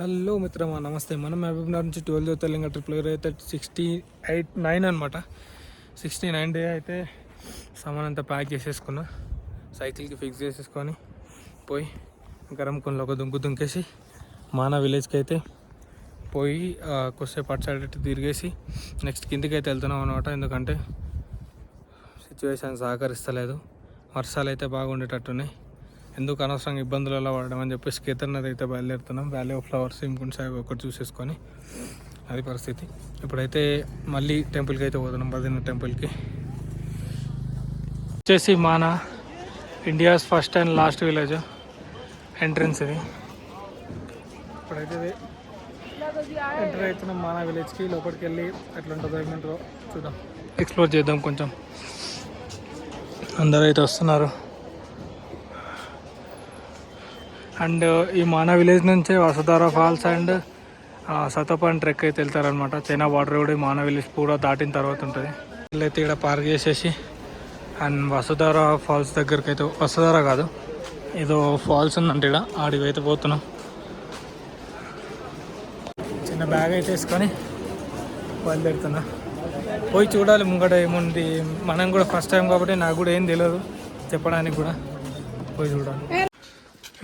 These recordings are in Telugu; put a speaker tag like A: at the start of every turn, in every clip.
A: హలో మిత్రమా నమస్తే. మనం మహబూబ్నగర్ నుంచి ట్వెల్వ్ తెలంగాణ ట్రిప్లో అయితే సిక్స్టీ ఎయిట్ నైన్ అనమాట సిక్స్టీ నైన్ డే అయితే సామాన్ అంతా ప్యాక్ చేసేసుకున్నా. సైకిల్కి ఫిక్స్ చేసేసుకొని పోయి గరం కొండలో ఒక దుంకు దుంకేసి మానా విలేజ్కి అయితే పోయి కొద్దిసేపు అటు సైడ్ తిరిగేసి నెక్స్ట్ కిందికి అయితే వెళ్తున్నాం అనమాట ఎందుకంటే సిచ్యువేషన్ సహకరిస్తలేదు. వర్షాలు అయితే బాగుండేటట్టున్నాయి. ఎందుకు అనవసరంగా ఇబ్బందులలో పడడం అని చెప్పేసి కేతర్నాథ్ అయితే బయలుదేరుతున్నాం. వ్యాలీ ఆఫ్ ఫ్లవర్స్ ఇంకొంచెం సాహెబ్ ఒకటి చూసేసుకొని అది పరిస్థితి. ఇప్పుడైతే మళ్ళీ టెంపుల్కి అయితే పోతున్నాం బద్రీనాథ్ టెంపుల్కి. వచ్చేసి Mana India's first and last village entrance ఇది. ఇప్పుడైతే ఇది ఎంటర్ అవుతున్నాం మానా విలేజ్కి. లోపలికి వెళ్ళి ఎట్లా ఉంటుందో ఏమంటారో చూద్దాం. ఎక్స్ప్లోర్ చేద్దాం కొంచెం. అందరూ అయితే వస్తున్నారు. అండ్ ఈ మానా విలేజ్ నుంచే Vasudhara falls and Satopanth trek అయితే వెళ్తారనమాట చైనా బార్డర్ కూడా ఈ మానా విలేజ్ కూడా దాటిన తర్వాత ఉంటుంది. అయితే ఇక్కడ పార్క్ చేసేసి అండ్ వసుధార ఫాల్స్ దగ్గరికి అయితే వసుధార కాదు ఏదో ఫాల్స్ ఉందంటే ఇక్కడ ఆడికి అయితే పోతున్నాం. చిన్న బ్యాగ్ అయితే వేసుకొని బయలుదేరుతున్నా. పోయి చూడాలి ముంగట ఏముంది. మనం కూడా ఫస్ట్ టైం కాబట్టి నాకు కూడా ఏం తెలియదు చెప్పడానికి కూడా. పోయి చూడాలి.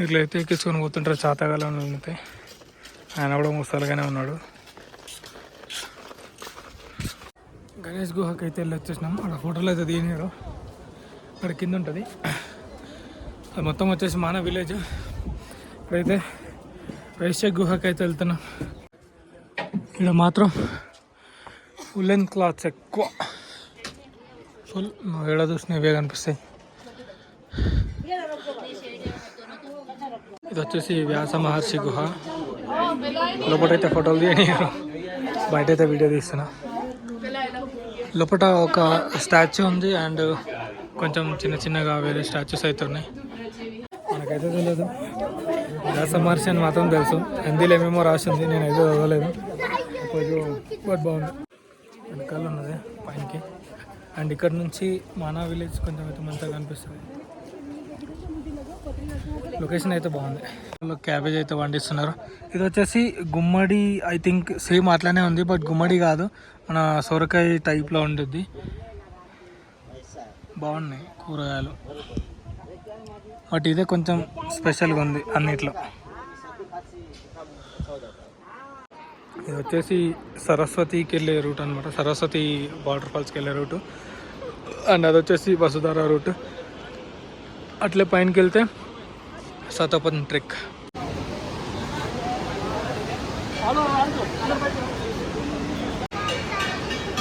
A: ఇట్లయితే ఎక్కించుకొని పోతుంటారు చాతకాలం అయితే ఆయన కూడా ముసలిగానే ఉన్నాడు. గణేష్ గుహకి అయితే వెళ్ళి వచ్చేసినాం. అక్కడ ఫోటోలు అయితే దిగినారు అక్కడ కింద ఉంటుంది. అది మొత్తం వచ్చేసి మాన విలేజ్. ఇప్పుడైతే వైశ్య గుహకి అయితే వెళ్తున్నాం. ఇక్కడ మాత్రం ఉలెన్ క్లాత్స్ ఎక్కువ. ఫుల్ ఏడ చూసినా ఇవే కనిపిస్తాయి. ఇది వచ్చేసి వ్యాస మహర్షి గుహ లోపలైతే ఫోటోలు తీయనియరు బయట అయితే వీడియో తీస్తున్నా లోపల ఒక స్టాచ్యూ ఉంది అండ్ కొంచెం చిన్న చిన్నగా వేరే స్టాచ్యూస్ అయితే ఉన్నాయి। మనకైతే తెలియదు వ్యాస మహర్షి అని మాత్రం తెలుసు। హిందీలో ఏమేమో రాసింది నేను అయితే చదవలేదు కొంచెం బట్ బాగుంది। వెనకాల ఉన్నది పైనకి. అండ్ ఇక్కడ నుంచి మానా విలేజ్ కొంచెం అయితే మంచిగా కనిపిస్తుంది। లొకేషన్ అయితే బాగుంది. క్యాబేజ్ అయితే పండిస్తున్నారు ఇది వచ్చేసి గుమ్మడి ఐ థింక్ సేమ్ అట్లానే ఉంది బట్ గుమ్మడి కాదు. మన సొరకాయ టైప్లో ఉంటుంది బాగున్నాయి కూరగాయలు. బట్ ఇదే కొంచెం స్పెషల్గా ఉంది అన్నిట్లో. ఇది వచ్చేసి సరస్వతికి వెళ్ళే రూట్ అనమాట సరస్వతి వాటర్ ఫాల్స్కి వెళ్ళే రూట్. అండ్ అది వచ్చేసి వసుధార రూట్. అట్లే పైనకి వెళ్తే సతపన్ ట్రెక్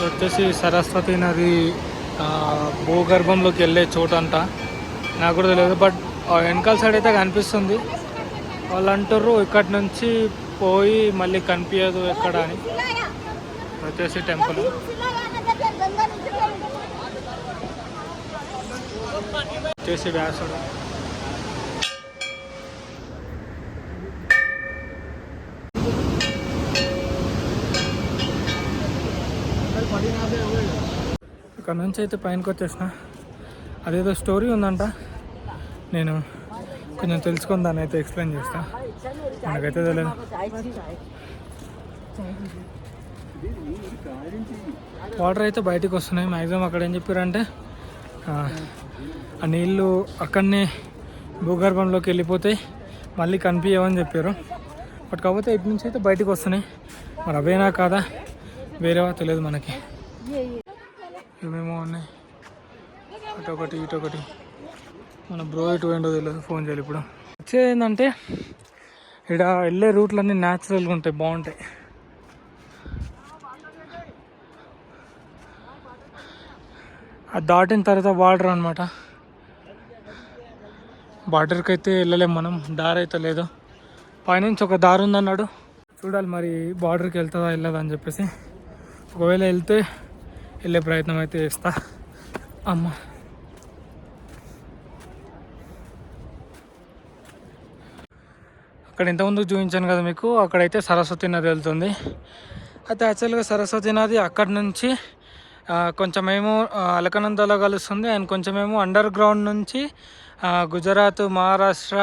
A: వచ్చేసి సరస్వతి నది భూగర్భంలోకి వెళ్ళే చోటు అంట. నాకు కూడా తెలియదు బట్ ఆ వెనకాల సైడ్ అయితే కనిపిస్తుంది. వాళ్ళు అంటారు ఇక్కడి నుంచి పోయి మళ్ళీ కనిపించదు ఎక్కడ అని. వచ్చేసి టెంపుల్ వచ్చేసి వ్యాసుడు. ఇక్కడ నుంచి అయితే పైనకి వచ్చేసిన. అదేదో స్టోరీ ఉందంట. నేను కొంచెం తెలుసుకొని దాన్ని అయితే ఎక్స్ప్లెయిన్ చేస్తా. మనకైతే తెలియదు. వాటర్ అయితే బయటికి వస్తున్నాయి. మ్యాక్సిమం అక్కడ ఏం చెప్పారంటే ఆ, నీళ్ళు అక్కడనే భూగర్భంలోకి వెళ్ళిపోతాయి మళ్ళీ కనిపించవని చెప్పారు. బట్ కాకపోతే ఇటు నుంచి అయితే బయటికి వస్తున్నాయి. మరి అవేనా కాదా? వేరేవా తెలియదు మనకి. ఏమేమో ఉన్నాయి. అటు ఒకటి ఇటు ఒకటి మన బ్రో ఇటు ఏంటో తెలియదు ఫోన్ చేయాలి ఇప్పుడు. వచ్చేది ఏంటంటే ఇక్కడ వెళ్ళే రూట్లన్నీ న్యాచురల్గా ఉంటాయి బాగుంటాయి. అది దాటిన తర్వాత బార్డర్ అనమాట బార్డర్కి అయితే వెళ్ళలేము మనం. దారి అయితే లేదు. పైనుంచి ఒక దారి ఉందన్నాడు. చూడాలి మరి బార్డర్కి వెళ్తుందా వెళ్ళదా అని చెప్పేసి. ఒకవేళ వెళ్తే వెళ్ళే ప్రయత్నం అయితే చేస్తా. అమ్మ. అక్కడ ఇంతకుముందు చూపించాను కదా మీకు అక్కడైతే సరస్వతి నది వెళ్తుంది. అయితే యాక్చువల్గా సరస్వతి నది అక్కడి నుంచి కొంచెమేమో అలకనందలో కలుస్తుంది. అండ్ కొంచెమేమో అండర్ గ్రౌండ్ నుంచి గుజరాత్ మహారాష్ట్ర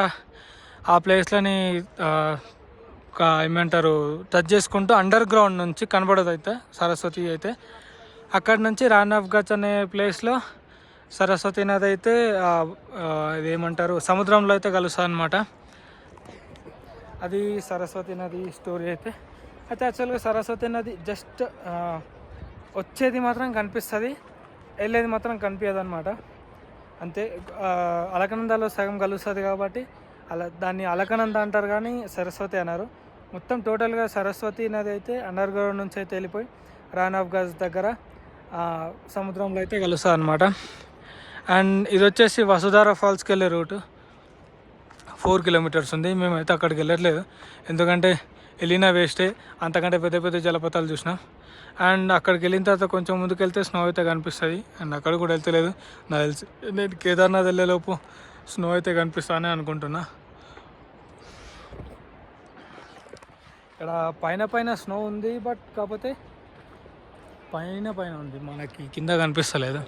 A: ఆ ప్లేస్లని ఒక ఏమంటారు టచ్ చేసుకుంటూ అండర్ గ్రౌండ్ నుంచి కనబడదు అయితే సరస్వతి అయితే. అక్కడ నుంచి రాన్ అనే ప్లేస్లో సరస్వతి నది అయితే ఇదేమంటారు ఏమంటారు సముద్రంలో అయితే కలుస్తుంది అనమాట అది సరస్వతి నది స్టోరీ అయితే. అయితే యాక్చువల్గా సరస్వతి నది జస్ట్ వచ్చేది మాత్రం కనిపిస్తుంది వెళ్ళేది మాత్రం కనిపించదు అనమాట అంతే అలకనందాలో సగం కలుస్తుంది కాబట్టి అలా దాన్ని అలకనంద అంటారు కానీ సరస్వతి అన్నారు. మొత్తం టోటల్గా సరస్వతి నది అయితే అండర్ గ్రౌండ్ నుంచి అయితే వెళ్ళిపోయి రాన్ గజ్ దగ్గర సముద్రంలో అయితే కలుస్తుంది అనమాట అండ్ ఇది వచ్చేసి వసుధార ఫాల్స్కి వెళ్ళే రూటు. ఫోర్ కిలోమీటర్స్ ఉంది. మేమైతే అక్కడికి వెళ్ళట్లేదు. ఎందుకంటే వెళ్ళినా వేస్టే. అంతకంటే పెద్ద పెద్ద జలపాతాలు చూసినాం. అండ్ అక్కడికి వెళ్ళిన తర్వాత కొంచెం ముందుకు వెళ్తే స్నో అయితే కనిపిస్తుంది. అండ్ అక్కడ కూడా వెళ్తలేదు. నాకు తెలిసి నేను కేదార్నాథ్ వెళ్ళేలోపు స్నో అయితే కనిపిస్తానే అనుకుంటున్నా. ఇక్కడ పైన పైన స్నో ఉంది. బట్ కాకపోతే పైన పైన ఉంది మనకి. కింద కనిపిస్తలేదు.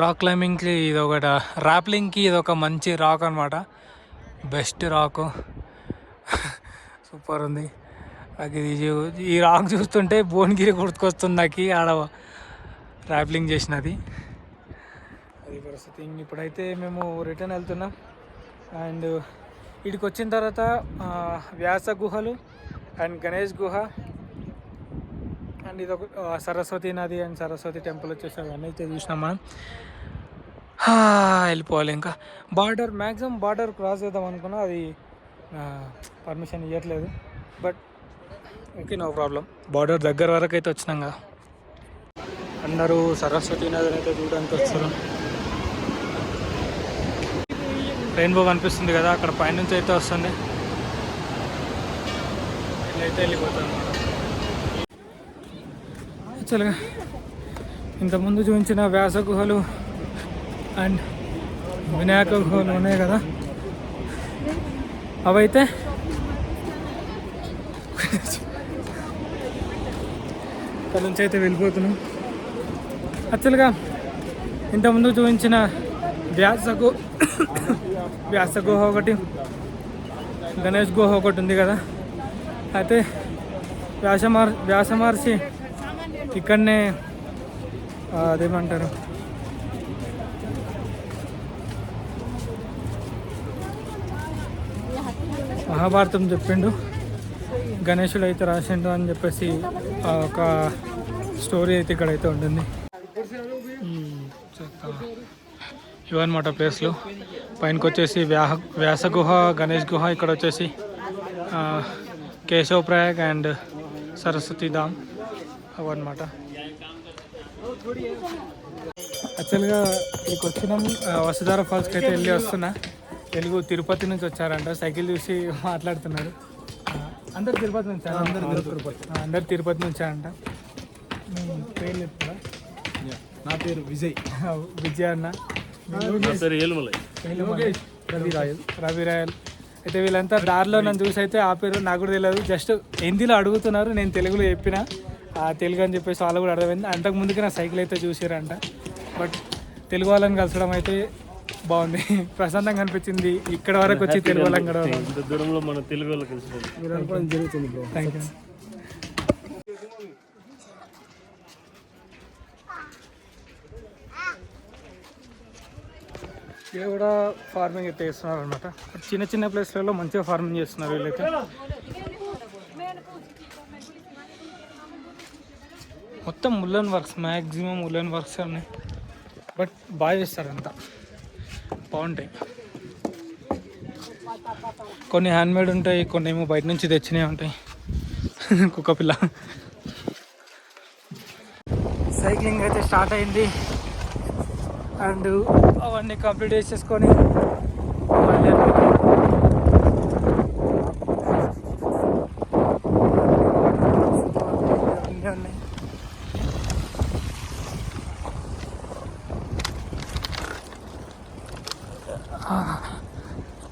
A: రాక్ క్లైంబింగ్కి ఇది ఒకట ర్యాప్లింగ్కి ఇది ఒక మంచి రాక్ అనమాట బెస్ట్ రాక్ సూపర్ ఉంది. నాకు ఇది ఈ రాక్ చూస్తుంటే భువనగిరి గుర్తుకొస్తుంది నాకు ఆడ ర్యాప్లింగ్ చేసినది. అది పరిస్థితి. ఇప్పుడైతే మేము రిటర్న్ వెళ్తున్నాం. అండ్ ఇక్కడికి వచ్చిన తర్వాత వ్యాస గుహలు అండ్ గణేష్ గుహ అండ్ ఇది ఒక సరస్వతి నది అండ్ సరస్వతి టెంపుల్ వచ్చేసి అవన్నీ అయితే చూసినాం మనం. హా, వెళ్ళిపోవాలి ఇంకా. బార్డర్ మ్యాక్సిమం బార్డర్ క్రాస్ చేద్దాం అనుకున్నా అది పర్మిషన్ ఇవ్వట్లేదు but okay no problem border దగ్గర వరకు అయితే వచ్చినాం కదా. అందరూ సరస్వతి నదిని అయితే చూడడానికి వస్తారు రెయిన్బో కనిపిస్తుంది కదా అక్కడ పైనుంచి అయితే వస్తుంది. అయితే వెళ్ళిపోతాను. యాక్చువల్గా ఇంతకుముందు చూపించిన వ్యాస గుహలు అండ్ వినాయక గుహలు ఉన్నాయి కదా. అవైతే ఇక్కడ నుంచి అయితే వెళ్ళిపోతున్నాం. యాక్చువల్గా ఇంతకుముందు చూపించిన వ్యాస గు వ్యాస గుహ ఒకటి గణేష్ గుహ ఒకటి ఉంది కదా. అయితే వ్యాసమార్ వ్యాసమహర్షి ఇక్కడనే అదేమంటారు? మహాభారతం చెప్పిండు. గణేశుడు అయితే రాసిండు అని చెప్పేసి ఒక స్టోరీ అయితే ఇక్కడైతే ఉంటుంది. ఇవన్నమాట ప్లేస్లు. పైనకి వచ్చేసి వ్యాహ వ్యాసగుహ గణేష్ గుహ ఇక్కడ వచ్చేసి ఆ, కేశవ్ ప్రయాగ్ అండ్ సరస్వతి ధామ్. అవన్నమాట. యాక్చువల్గా ఇక్కడికి వచ్చినాం ఆ, వసుధార ఫాల్స్కి అయితే వెళ్ళి వస్తున్నా. తెలుగు తిరుపతి నుంచి వచ్చారంట సైకిల్ చూసి మాట్లాడుతున్నారు. ఆ, అందరు తిరుపతి నుంచి? అందరు తిరుపతి. అందరు తిరుపతి నుంచి అంట మీ పేర్లు చెప్తారా
B: నా పేరు విజయ్.
A: విజయ అన్న. రవి రాయల్ రవి రాయల్ అయితే వీళ్ళంతా దారిలో నన్ను చూసి అయితే ఆపారు నాకు కూడా తెలియదు. జస్ట్ హిందీలో అడుగుతున్నారు నేను తెలుగులో చెప్పిన. ఆ తెలుగు అని చెప్పేసి వాళ్ళు కూడా అర్థమైంది. అంతకు ముందుకి నా సైకిల్ అయితే చూసారంట బట్ తెలుగు వాళ్ళని కలసడం అయితే బాగుంది. ప్రశాంతంగా అనిపించింది. ఇక్కడ వరకు వచ్చి తెలుగు
B: ఇంత దూరంలో మన తెలుగు వాళ్ళు కలిసిపోయింది జరుగుతుంది బ్రో
A: థ్యాంక్ యూ ఇక్కడ కూడా ఫార్మింగ్ అయితే చేస్తున్నారు అనమాట చిన్న చిన్న ప్లేస్లలో మంచిగా ఫార్మింగ్ చేస్తున్నారు వీళ్ళైతే. మొత్తం woollen works maximum woollen works ఉన్నాయి. బట్ బాగా చేస్తారు అంతా. బాగుంటాయి. కొన్ని హ్యాండ్మేడ్ ఉంటాయి కొన్ని ఏమో బయట నుంచి తెచ్చినవి ఉంటాయి. కుక్క పిల్ల. సైక్లింగ్ అయితే స్టార్ట్ అయింది. అండ్ అవన్నీ కంప్లీట్ చేసేసుకొని మళ్ళీ అన్నీ ఉన్నాయి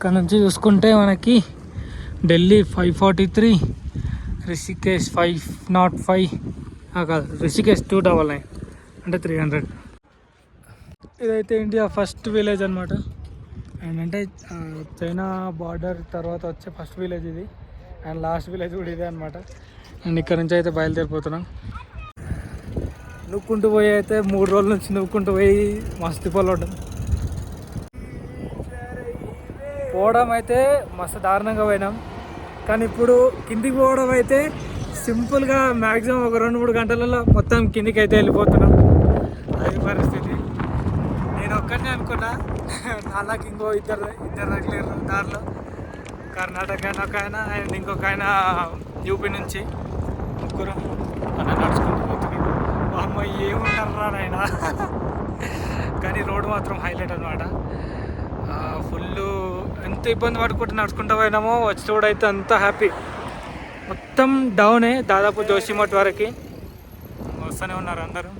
A: ఇక్కడ నుంచి చూసుకుంటే మనకి Delhi five forty three Rishikesh five not five కాదు రిషికేష్ టూ డబల్ నైన్ అంటే త్రీ హండ్రెడ్ ఇదైతే ఇండియా ఫస్ట్ విలేజ్ అనమాట అండ్ అంటే చైనా బార్డర్ తర్వాత వచ్చే ఫస్ట్ విలేజ్ ఇది. అండ్ లాస్ట్ విలేజ్ కూడా ఇదే అనమాట అండ్ ఇక్కడ నుంచి అయితే బయలుదేరిపోతున్నాం. నువ్వుకుంటూ పోయి అయితే మూడు రోజుల నుంచి నువ్వుకుంటూ పోయి మస్తు ఉంటుంది పోవడం అయితే మస్తు దారుణంగా పోయినాం. కానీ ఇప్పుడు కిందికి పోవడం అయితే సింపుల్గా మ్యాక్సిమం ఒక రెండు మూడు గంటలలో మొత్తం కిందికి అయితే వెళ్ళిపోతున్నాం. అది పరిస్థితి. నేను ఒక్కడినే అనుకున్నా. నాలాకి ఇంకో ఇద్దరు ఇద్దరు తగిలేరు దారిలో. కర్ణాటక అయిన ఒక ఆయన అండ్ ఇంకొక ఆయన యూపీ నుంచి ముగ్గురు అలా నడుచుకుంటూ పోతున్నాడు అమ్మ ఏమున్నారా ఆయన కానీ రోడ్డు మాత్రం హైలైట్ అనమాట ఫుల్ ఎంత ఇబ్బంది పడుకుంటూ నడుచుకుంటూ పోయినామో వచ్చేటోడు అయితే అంత హ్యాపీ మొత్తం డౌనే దాదాపు జోషిమఠ్ వరకు. వస్తూనే ఉన్నారు అందరూ.